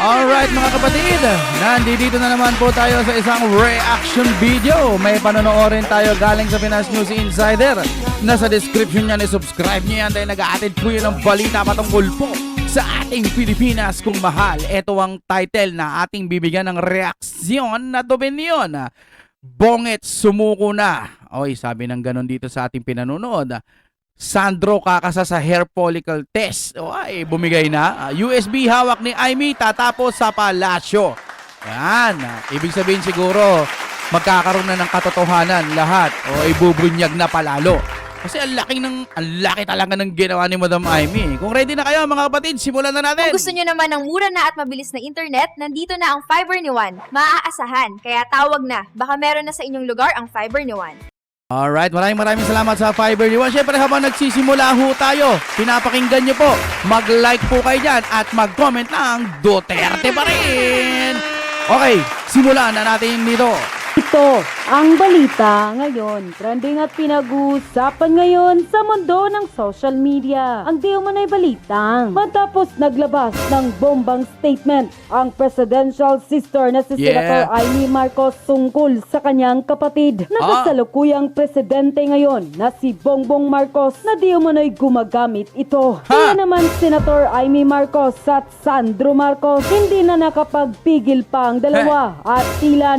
Alright mga kapatid, nandito na naman po tayo sa isang reaction video. May panonoodin tayo galing sa Pinas News Insider. Nasa description niya, subscribe niyo yan dahil nag-aatid po yun ng balita patungkol po sa ating Pilipinas kung mahal. Ito ang title na ating bibigyan ng reaksyon na opinion. Bonget sumuko na. Oy, sabi ng ganon dito sa ating pinanonood. Sandro kakasa sa hair follicle test. O ay, bumigay na. Ah, USB hawak ni Aimee tatapos sa palasyo. Yan. Ah, Ibig sabihin siguro, magkakaroon na ng katotohanan lahat o ibubunyag na palalo. Kasi ang laki ng ang laki talaga ng ginawa ni Madam Aimee. Kung ready na kayo mga kapatid, simulan na natin. Kung gusto nyo naman ng mura na at mabilis na internet, nandito na ang fiber ni Juan. Maaasahan, kaya tawag na. Baka meron na sa inyong lugar ang fiber ni Juan. Alright, maraming maraming salamat sa Fiber One. Siyempre habang nagsisimula ho tayo, pinapakinggan nyo po, mag-like po kayo dyan at mag-comment ng Duterte pa rin. Okay, simulan na natin dito. Ito ang balita ngayon. Trending at pinag-uusapan ngayon sa mundo ng social media. Ang di umanay balitang matapos naglabas ng bombang statement ang presidential sister na si Yeah. Senator Amy Marcos tungkol sa kanyang kapatid na Ah. kasalukuyang presidente ngayon na si Bongbong Marcos na di umanay gumagamit ito. Ha? Kaya naman Senator Amy Marcos at Sandro Marcos hindi na nakapagpigil pa ang dalawa at tila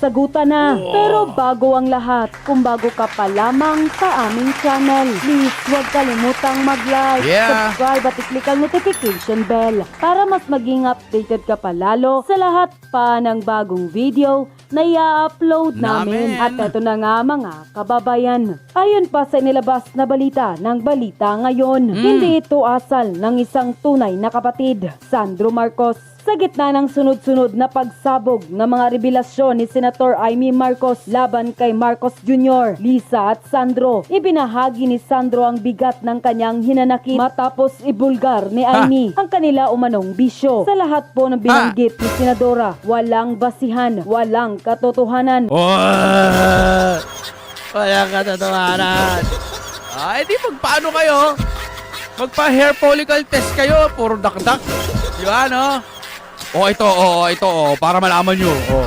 nagkasagutan na. Oh. Pero bago ang lahat, kung bago ka pa lamang sa aming channel, please huwag kalimutang mag-like, Yeah. subscribe at i-click ang notification bell para mas maging updated ka pa lalo sa lahat pa ng bagong video na i-upload namin. Namin. At ito na nga mga kababayan. Ayon pa sa inilabas na balita ng balita ngayon, Mm. hindi ito asal ng isang tunay na kapatid, Sandro Marcos. Sa gitna ng sunod-sunod na pagsabog ng mga revelasyon ni Senator Amy Marcos laban kay Marcos Jr., Lisa at Sandro, ibinahagi ni Sandro ang bigat ng kanyang hinanakit matapos ibulgar ni Ha? Amy ang kanila umanong bisyo. Sa lahat po ng binanggit ni Senadora, walang basihan, walang katotohanan, Oh! Wala katotohanan. Ay, di magpaano kayo? Magpa-hair follicle test kayo. Puro dakdak. Di ba, no? O ito, o ito, o, para malaman nyo. O.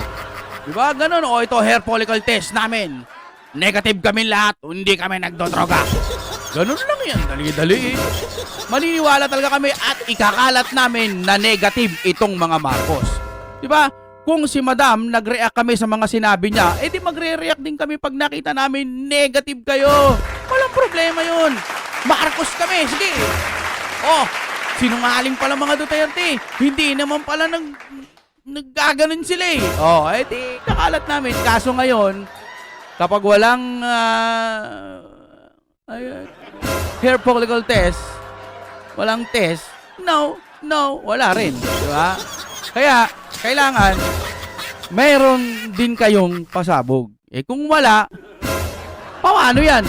Di ba, ganun, o ito, hair follicle test namin. Negative kami lahat, hindi kami nagdodroga. Ganun lang yan, dali-dali eh. Maniniwala talaga kami at ikakalat namin na negative itong mga Marcos. Di ba? Kung si Madam nag-react kami sa mga sinabi niya, eh di magre-react din kami pag nakita namin negative kayo. Walang problema yun. Marcos kami, sige. Oh, sinungaling pala mga Duterte. Hindi naman pala nag naggaganon sila eh. Oh, eh di kakalat namin. Kaso ngayon, kapag walang ah, ay, hair follicle test, walang test, no, no, wala rin. Di ba? Kaya, kailangan, mayroon din kayong pasabog. Eh kung wala, paano yan?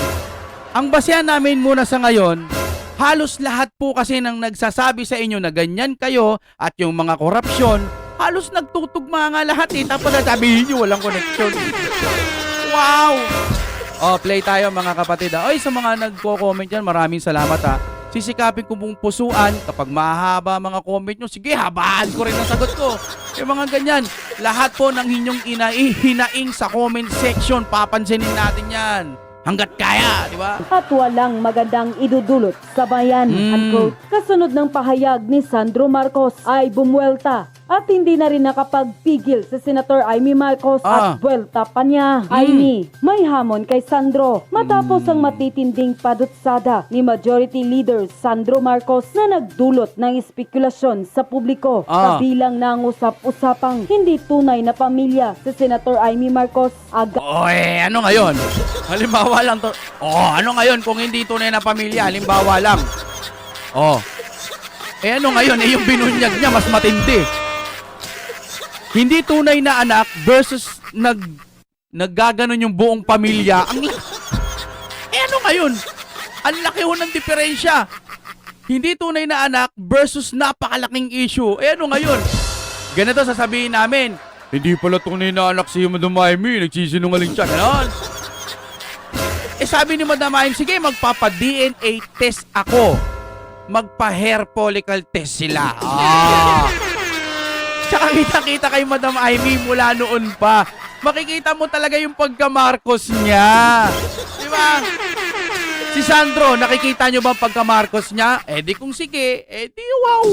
Ang basehan namin muna sa ngayon, halos lahat po kasi nang nagsasabi sa inyo na ganyan kayo at yung mga korupsyon, halos nagtutugma nga lahat eh. Tapos sasabihin nyo walang connection. Wow! Oh, play tayo mga kapatid. ah. Ay, sa mga nagko-comment yan, maraming salamat ha. Sisikapin ko pong pusuan kapag mahaba mga comment nyo. Sige, habaan ko rin ang sagot ko. Yung mga ganyan, lahat po ng inyong inahinaing sa comment section, papansinin natin yan. Hanggat kaya, di ba? at walang magandang idudulot sa bayan. Mm. Unquote. Kasunod ng pahayag ni Sandro Marcos ay bumuelta at hindi na rin nakapagpigil si Senator Amy Marcos Ah. at buwelta pa niya. Mm. Amy, may hamon kay Sandro matapos ang matitinding padutsada ni Majority Leader Sandro Marcos na nagdulot ng espekulasyon sa publiko Ah. kabilang ng usap-usapang hindi tunay na pamilya si Senator Amy Marcos agad O eh, ano ngayon? Halimbawa lang to. Oh, ano ngayon kung hindi tunay na pamilya? Halimbawa lang. Oh. Eh ano ngayon? Eh yung binunyag niya mas matindi. Hindi tunay na anak versus nag naggaganon yung buong pamilya. Ang Eh ano ngayon? Ang laki ho ng diferensya. Hindi tunay na anak versus napakalaking issue. Eh ano ngayon? Ganito sasabihin namin. Hindi pala tunay na anak si Madam Amy. Nagsisinungaling siya. Ganon. Eh sabi ni Madam Amy, sige magpapa-DNA test ako. Magpa-hair follicle test sila. Ah. Nakakita-kita kay Madam Amy mula noon pa. Makikita mo talaga yung pagka-Marcos niya. Di ba? Si Sandro, nakikita nyo ba pagka-Marcos niya? Eh di kung sige, eh di wow.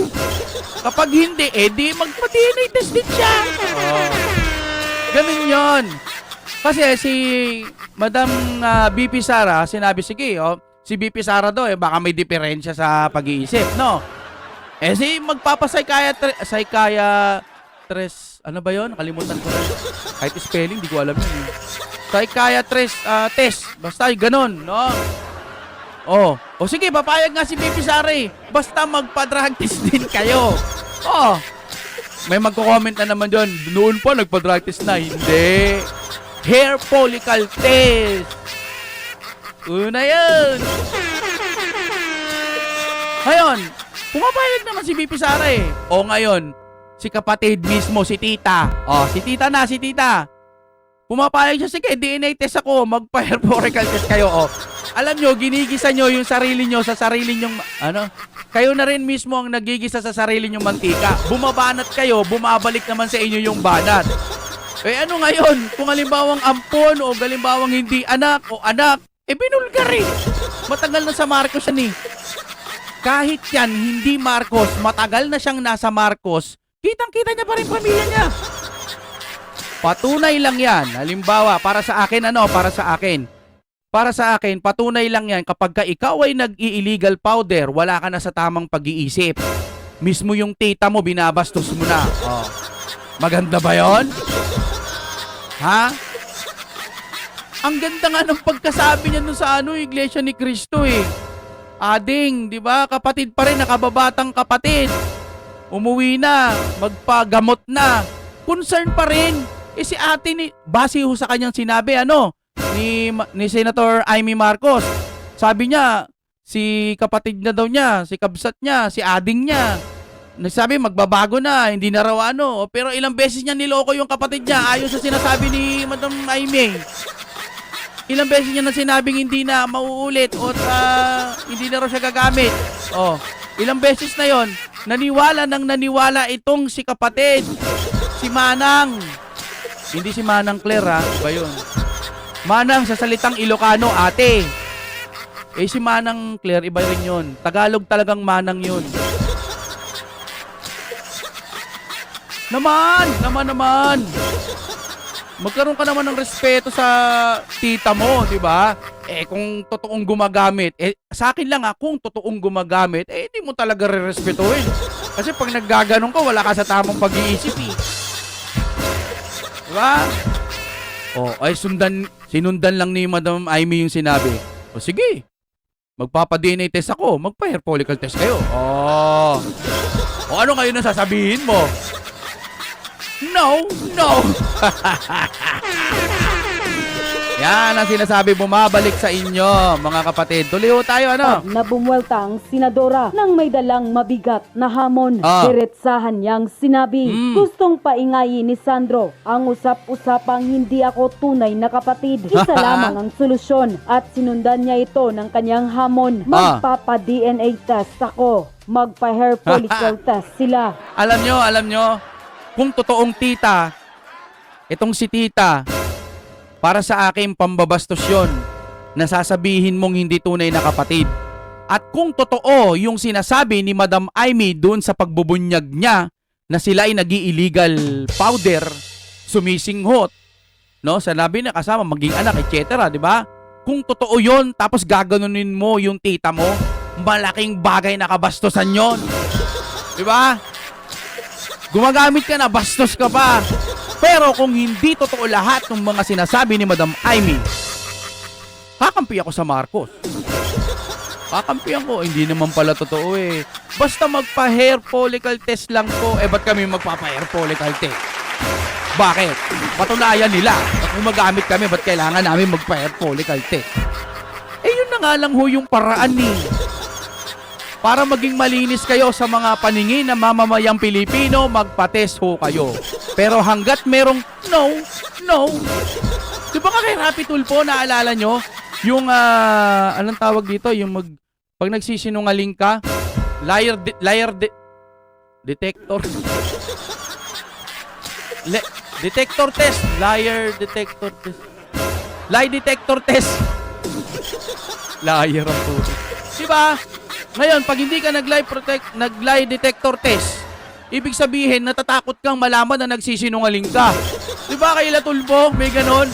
Kapag hindi, eh di magpa-DNA test din siya. Oh. Ganun yon. Kasi si Madam ah, BP Sara, sinabi, sige, oh, si BP Sara daw, eh, baka may diferensya sa pag-iisip, no? Eh, si magpapapsychiatry, psychia, tres, ano ba yon? Kalimutan ko na. Kahit spelling, di ko alam yun. Eh. Psychiatrist ah, test, basta ganun, no? Oh, o sige, papayag nga si Sara eh. Basta magpa-drug test din kayo. Oh, may magko-comment na naman doon. Noon pa, nagpa-drug test na. Hindi. Hair follicle test. Una yun. Ngayon, pumapayag naman si BP Sara eh. O ngayon, si kapatid mismo, si tita. O, si tita na, si tita. Pumapayag siya, sige, DNA test ako, magpa-hair follicle test kayo. O, alam nyo, ginigisa nyo yung sarili nyo sa sarili nyong, ano, kayo na rin mismo ang nagigisa sa sarili nyong mantika. Bumabanat kayo, bumabalik naman sa inyo yung banat. Eh ano ngayon? Kung halimbawang ampon o halimbawang hindi anak o anak, eh binulgar eh. Matagal na sa Marcos yan eh. Kahit yan, hindi Marcos, matagal na siyang nasa Marcos, kitang-kita niya pa rin pamilya niya. Patunay lang yan. Halimbawa, para sa akin, ano, para sa akin. Para sa akin, patunay lang yan kapag ka ikaw ay nag-illegal powder, wala ka na sa tamang pag-iisip. Mismo yung tita mo, binabastos mo na. Oh. Maganda ba yon? Ha? Ang ganda nga ng pagkasabi niya dun sa ano, Iglesia ni Cristo eh. Ading, di ba? Kapatid pa rin, nakababatang kapatid. Umuwi na, magpagamot na. Concern pa rin. Eh si ate ni, base ho sa kanyang sinabi, ano, ni, ni Senator Amy Marcos. Sabi niya, si kapatid na daw niya, si kabsat niya, si ading niya. Nagsabi, magbabago na, hindi na raw ano. Pero ilang beses niya niloko yung kapatid niya, ayon sa sinasabi ni Madam Amy. Ilang beses niya na sinabing hindi na mauulit o ah, hindi na raw siya gagamit. Oh, ilang beses na yon naniwala nang naniwala itong si kapatid, si Manang. Hindi si Manang Claire ha, ba yun? Manang sa salitang Ilocano, ate. Eh si Manang Claire, iba rin yun. Tagalog talagang Manang yun. Naman! Naman naman! Magkaroon ka naman ng respeto sa tita mo, di ba? Eh, kung totoong gumagamit, eh, sa akin lang ha, kung totoong gumagamit, eh, hindi mo talaga re-respetuhin. Kasi pag naggaganon ka, wala ka sa tamang pag-iisip eh. Di ba? Oh, ay sundan, sinundan lang ni Madam Amy yung sinabi. O sige, magpapa-DNA test ako, magpa-hair follicle test kayo. Oh. O ano kayo na sasabihin mo? No, no. Yan ang sinasabi bumabalik sa inyo, mga kapatid. Tuloy ho tayo, ano? Pag na bumuelta ang senadora nang may dalang mabigat na hamon, Ah. diretsahan niyang sinabi, Mm. gustong paingayi ni Sandro ang usap-usapang hindi ako tunay na kapatid. Isa lamang ang solusyon at sinundan niya ito ng kanyang hamon. Ah. Magpapa-DNA test ako. Magpa-hair follicle test sila. Alam nyo, alam nyo, kung totoong tita, itong si tita, para sa akin pambabastos yun, na sasabihin mong hindi tunay na kapatid. At kung totoo yung sinasabi ni Madam Amy doon sa pagbubunyag niya na sila ay nag illegal powder, sumisinghot, no? Sanabi na kasama maging anak, etc. di ba? Kung totoo yon tapos gaganunin mo yung tita mo, malaking bagay na kabastusan yon. Di ba? Gumagamit ka na, bastos ka pa. Pero kung hindi totoo lahat ng mga sinasabi ni Madam Amy, kakampi ako sa Marcos. Kakampihan ko, hindi naman pala totoo eh. Basta magpa-hair follicle test lang po, eh ba't kami magpapa-hair follicle test? Bakit? Patunayan nila. Kung magamit kami, ba't kailangan namin magpa-hair follicle test? Eh yun na nga lang ho yung paraan ni para maging malinis kayo sa mga paningin ng mamamayang Pilipino, magpa-test ho kayo. Pero hanggat merong no, no. Di ba ka kay Rapi Tulfo, naalala nyo? Yung, ah, anong tawag dito? Yung mag, pag nagsisinungaling ka, liar, de- liar de- detector. Le- detector test. Liar detector test. Lie detector test. Liar ang puto. Diba? Ngayon, pag hindi ka nag-lie, protect, nag-lie detector test, ibig sabihin, natatakot kang malaman na nagsisinungaling ka. Diba kay Latulbo? May ganon.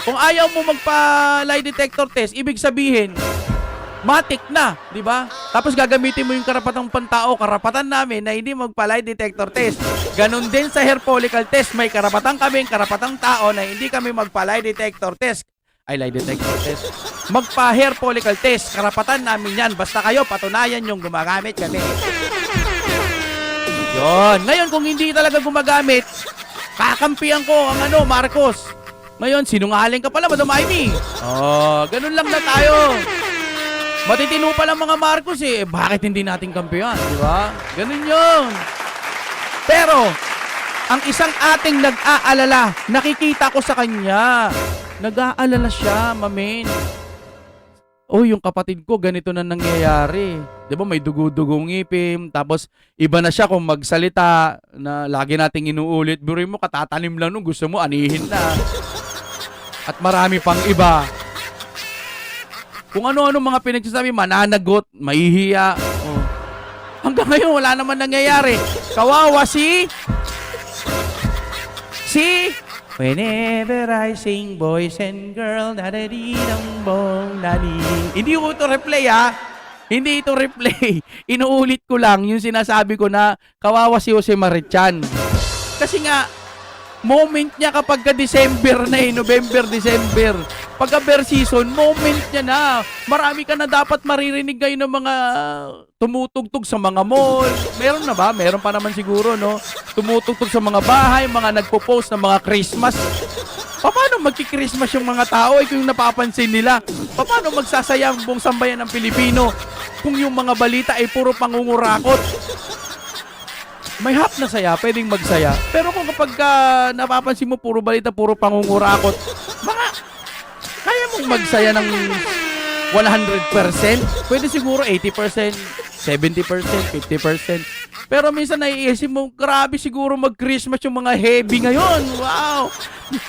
Kung ayaw mo magpa-lie detector test, ibig sabihin, matik na, di ba? Tapos gagamitin mo yung karapatang pantao, karapatan namin na hindi magpa-lie detector test. Ganon din sa hair follicle test, may karapatan kami, karapatang tao na hindi kami magpa-lie detector test. Ay, lie detector test. Magpa-hair follicle test, karapatan namin yan. Basta kayo, patunayan yung gumagamit kami. Yon. Ngayon, kung hindi talaga gumagamit, kakampihan ko ang ano, Marcos. Ngayon, sinungaling ka pala, Madam Amy. Oh, ganun lang na tayo. Matitino pa lang mga Marcos eh. Bakit hindi natin kampiyan, di ba? Ganun yun. Pero, ang isang ating nag-aalala, nakikita ko sa kanya. Nag-aalala siya, mamin. Oh, yung kapatid ko, ganito na nangyayari. Di ba, may dugo-dugong ngipim. Tapos, iba na siya kung magsalita na lagi nating inuulit. Buri mo, katatanim lang nung gusto mo, anihin na. At marami pang iba. Kung ano-ano mga pinagsasabi, mananagot, mahihiya. Oh. Hanggang ngayon, wala naman nangyayari. Kawawa si... Si... Whenever I sing boys and girls, da da di dang bong da di. Hindi ko ito replay ha. Hindi ito replay. Inuulit ko lang yung sinasabi ko na kawawa si Jose Marichan. Kasi nga, moment niya kapag ka December na eh, November, December. Pagka bear season, moment niya na. Marami ka na dapat maririnig ngayon ng mga tumutugtog sa mga mall. Meron na ba? Meron pa naman siguro, no? Tumutugtog sa mga bahay, mga nagpo-post ng mga Christmas. Paano magki-Christmas yung mga tao? Eh, kung yung napapansin nila. Paano magsasaya ang buong sambayan ng Pilipino kung yung mga balita ay puro pangungurakot? May hap na saya, pwedeng magsaya. Pero kung kapag ka napapansin mo puro balita, puro pangungurakot, baka kaya mong magsaya ng 100%. Pwede siguro 80%, 70%, 50%. Pero minsan naiisip mo, grabe siguro mag-Christmas yung mga heavy ngayon. Wow!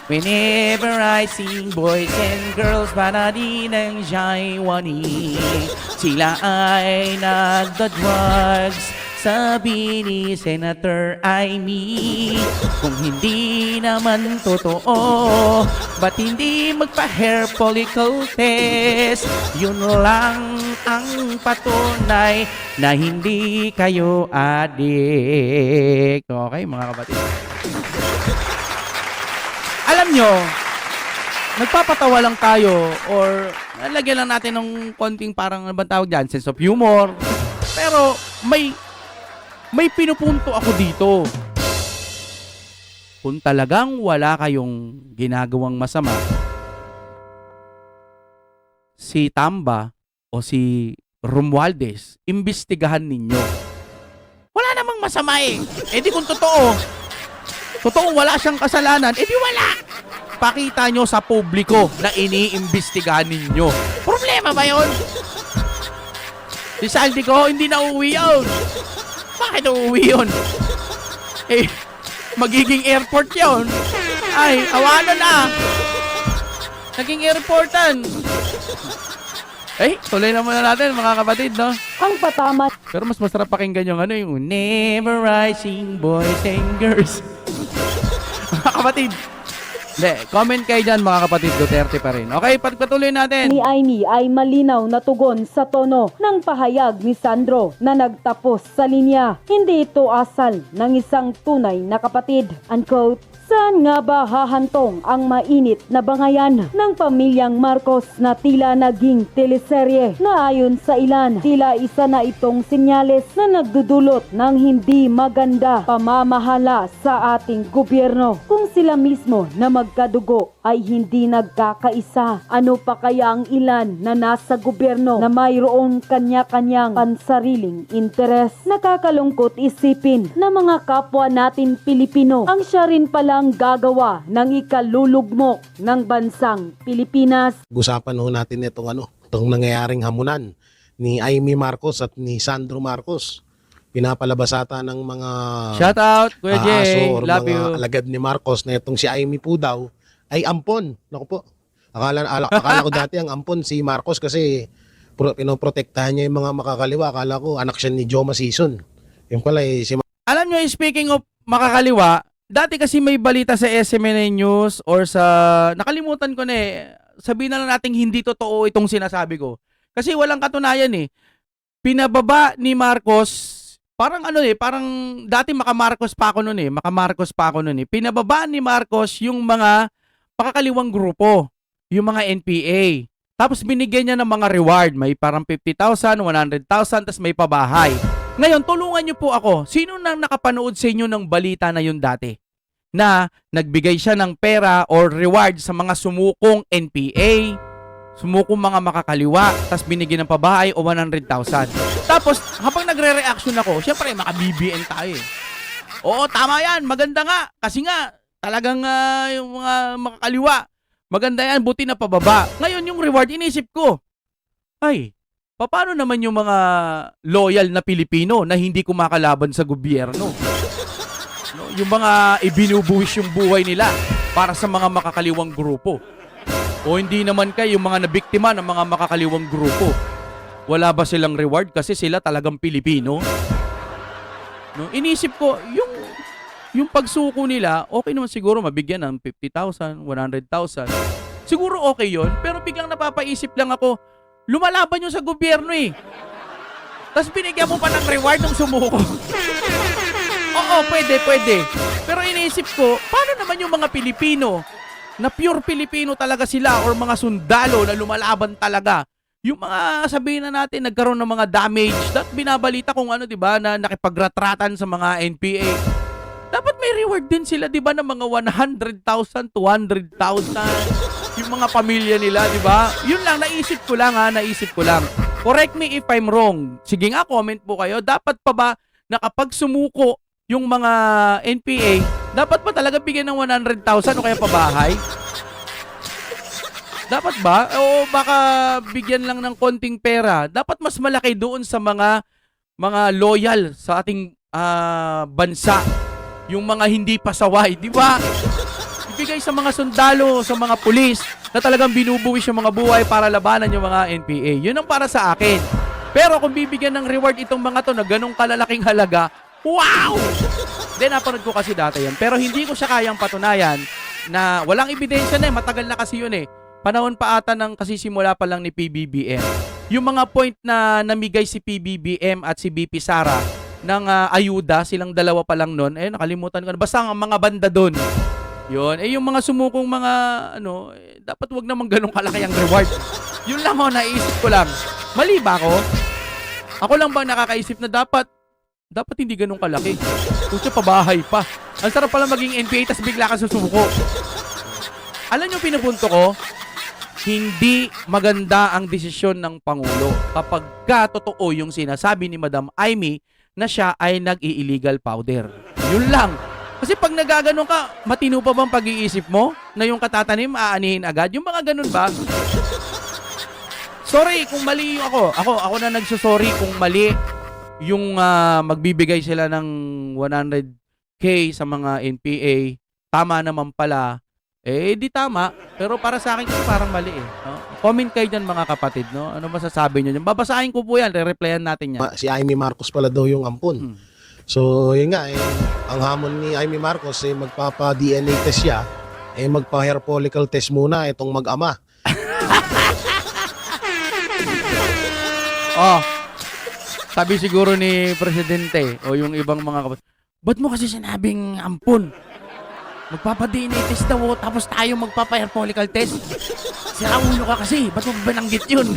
Whenever I sing boys and girls, para di ng wani Sila ay nagda-drugs sabi ni Senator Amy Kung hindi naman totoo Ba't hindi magpa-hair follicle test? Yun lang ang patunay Na hindi kayo adik Okay mga kapatid. Alam nyo Nagpapatawa lang tayo or nalagyan lang natin ng konting parang ano tawag dyan, sense of humor. Pero may may pinupunto ako dito. Kung talagang wala kayong ginagawang masama, si Tamba o si Romualdez, imbestigahan ninyo. Wala namang masama eh. Eh di kung totoo, totoo wala siyang kasalanan, eh di wala. Pakita nyo sa publiko na iniimbestigahan ninyo. Problema ba yon? Si Saldi ko, hindi na uuwi yun. Uuwi yun? Eh, magiging airport yun. Ay, awano na. Naging airportan. Eh, tuloy na muna natin mga kapatid, no? Ang patama Pero mas masarap pakinggan yung ano, yung Never Rising Boys and Girls. mga kapatid. Hindi, comment kayo dyan mga kapatid, Duterte pa rin. Okay, pagpatuloy natin. ni Amy ay malinaw na tugon sa tono ng pahayag ni Sandro na nagtapos sa linya. Hindi ito asal ng isang tunay na kapatid. Unquote. Saan nga ba hahantong ang mainit na bangayan ng pamilyang Marcos na tila naging teleserye na ayon sa ilan, tila isa na itong sinyales na nagdudulot ng hindi maganda pamamahala sa ating gobyerno. Kung sila mismo na magkadugo ay hindi nagkakaisa, ano pa kaya ang ilan na nasa gobyerno na mayroong kanya-kanyang pansariling interes? Nakakalungkot isipin na mga kapwa natin Pilipino ang siya rin palang gagawa ng ikalulugmok ng bansang Pilipinas. Usapan ho natin itong ano, itong nangyayaring hamunan ni Amy Marcos at ni Sandro Marcos pinapalabas ata ng mga Shout out, Kuya ah, Jay. aso or Love mga you. alagad ni Marcos na itong si Amy po daw ay ampon. Naku po. Akala, ala- akala ko dati ang ampon si Marcos kasi pro, pinoprotektahan niya yung mga makakaliwa. Akala ko anak siya ni Joma Season. Yung pala eh, si Alam nyo, speaking of makakaliwa, dati kasi may balita sa SMNA News or sa... Nakalimutan ko na eh. Sabihin na lang natin hindi totoo itong sinasabi ko. Kasi walang katunayan eh. Pinababa ni Marcos, parang ano eh, parang dati maka-Marcos pa ako noon eh. Maka-Marcos pa ako noon eh. Pinababa ni Marcos yung mga pakakaliwang grupo. Yung mga NPA. Tapos binigyan niya ng mga reward. May parang 50,000, 100,000, tapos may pabahay. Ngayon, tulungan niyo po ako. Sino nang nakapanood sa inyo ng balita na yun dati? Na nagbigay siya ng pera or reward sa mga sumukong NPA, sumukong mga makakaliwa, tapos binigyan ng pabahay o 100,000. Tapos, habang nagre-reaction ako, syempre, maka-BBN tayo eh. Oo, tama yan. Maganda nga. Kasi nga, talagang ah, yung mga makakaliwa, maganda yan, buti na pababa. Ngayon, yung reward, inisip ko, ay, paano naman yung mga loyal na Pilipino na hindi kumakalaban sa gobyerno? No, yung mga ibinubuwis yung buhay nila para sa mga makakaliwang grupo. O hindi naman kayo yung mga nabiktima ng mga makakaliwang grupo. Wala ba silang reward kasi sila talagang Pilipino? No, inisip ko, yung yung pagsuko nila, okay naman siguro mabigyan ng 50,000, 100,000. Siguro okay yon pero biglang napapaisip lang ako, lumalaban yung sa gobyerno eh. Tapos binigyan mo pa ng reward ng sumuko. Oo, pwede, pwede. Pero iniisip ko, paano naman yung mga Pilipino na pure Pilipino talaga sila or mga sundalo na lumalaban talaga? Yung mga sabihin na natin nagkaroon ng mga damage, that binabalita kung ano, 'di ba, na nakipagratratan sa mga NPA. Dapat may reward din sila, 'di ba, ng mga 100,000, 200,000 yung mga pamilya nila, 'di ba? Yun lang naisip ko lang ha, naisip ko lang. Correct me if I'm wrong. Sige nga, comment po kayo. Dapat pa ba na kapag sumuko yung mga NPA, dapat ba talaga bigyan ng 100,000 o kaya pabahay? Dapat ba? O baka bigyan lang ng konting pera. Dapat mas malaki doon sa mga mga loyal sa ating ah, bansa. Yung mga hindi pasaway, di ba? Ibigay sa mga sundalo, sa mga pulis na talagang binubuwis yung mga buhay para labanan yung mga NPA. Yun ang para sa akin. Pero kung bibigyan ng reward itong mga to na ganong kalalaking halaga, wow! Then napanood ko kasi dati yan. Pero hindi ko siya kayang patunayan na walang ebidensya na eh. Matagal na kasi yun eh. Panahon pa ata ng kasi simula pa lang ni PBBM. Yung mga point na namigay si PBBM at si BP Sara ng ah, ayuda, silang dalawa pa lang noon. Eh, nakalimutan ko na. Basta ang mga banda doon. Yun. Eh, yung mga sumukong mga, ano, eh, dapat wag naman ganun kalaki ang reward. Yun lang ako, naisip ko lang. Mali ba ako? Ako lang ba nakakaisip na dapat dapat hindi ganun kalaki. Kutsa pabahay pa. Ang sarap pala maging NPA tas bigla ka susuko. Alam nyo pinupunto ko? Hindi maganda ang desisyon ng Pangulo kapag ka totoo yung sinasabi ni Madam Amy na siya ay nag-i-illegal powder. Yun lang. Kasi pag nagaganon ka, matino pa bang pag-iisip mo na yung katatanim aanihin agad? Yung mga ganun ba? Sorry kung mali yung ako. Ako, ako na nagsusorry kung mali yung ah, magbibigay sila ng 100k sa mga NPA. Tama naman pala. Eh, di tama. Pero para sa akin parang mali eh. No? Comment kayo dyan mga kapatid. No? Ano masasabi nyo dyan? Babasahin ko po yan. Re-replyan natin yan. Si Amy Marcos pala daw yung ampon. Hmm. So, yun nga, eh, ang hamon ni Amy Marcos, eh, magpapa-DNA test siya, eh, magpa-hair follicle test muna itong mag-ama. Oh, sabi siguro ni Presidente o yung ibang mga kapatid, ba't mo kasi sinabing ampun? Magpapa-DNA test daw tapos tayo magpapa-hair follicle test. Sira ulo ka kasi, ba't mo bananggit yun?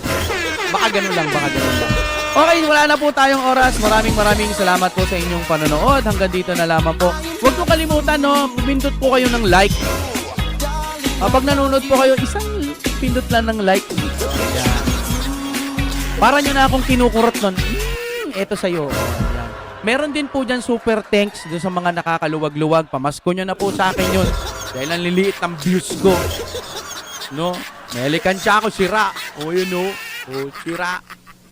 baka ganun lang, baka ganun lang. Okay, wala na po tayong oras. Maraming maraming salamat po sa inyong panonood. Hanggang dito na lamang po. Huwag po kalimutan, no, pumindot po kayo ng like. Kapag nanonood po kayo, isang pindot lang ng like. Para nyo na akong kinukurot nun. Hmm, eto sa'yo. Oh. Meron din po dyan super thanks doon sa mga nakakaluwag-luwag. Pamasko nyo na po sa akin yun. Dahil ang liliit ng views ko. No? May alikansya ako, sira. O yun o. O, sira.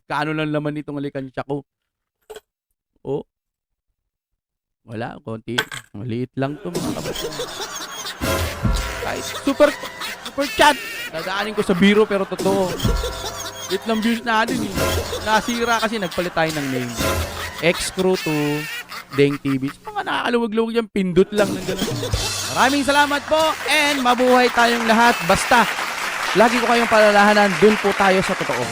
Kaano lang laman itong alikansya ko. O, Wala, konti. Maliit lang to mga kapatid. Kahit super, super chat. Dadaanin ko sa biro pero totoo. Lit ng views natin eh. Nasira kasi nagpalit tayo ng name. X-Crew to Deng TV. Mga nakakaluwag-luwag yung pindot lang ng gano'n. Maraming salamat po and mabuhay tayong lahat. Basta, lagi ko kayong palalahanan, dun po tayo sa totoo.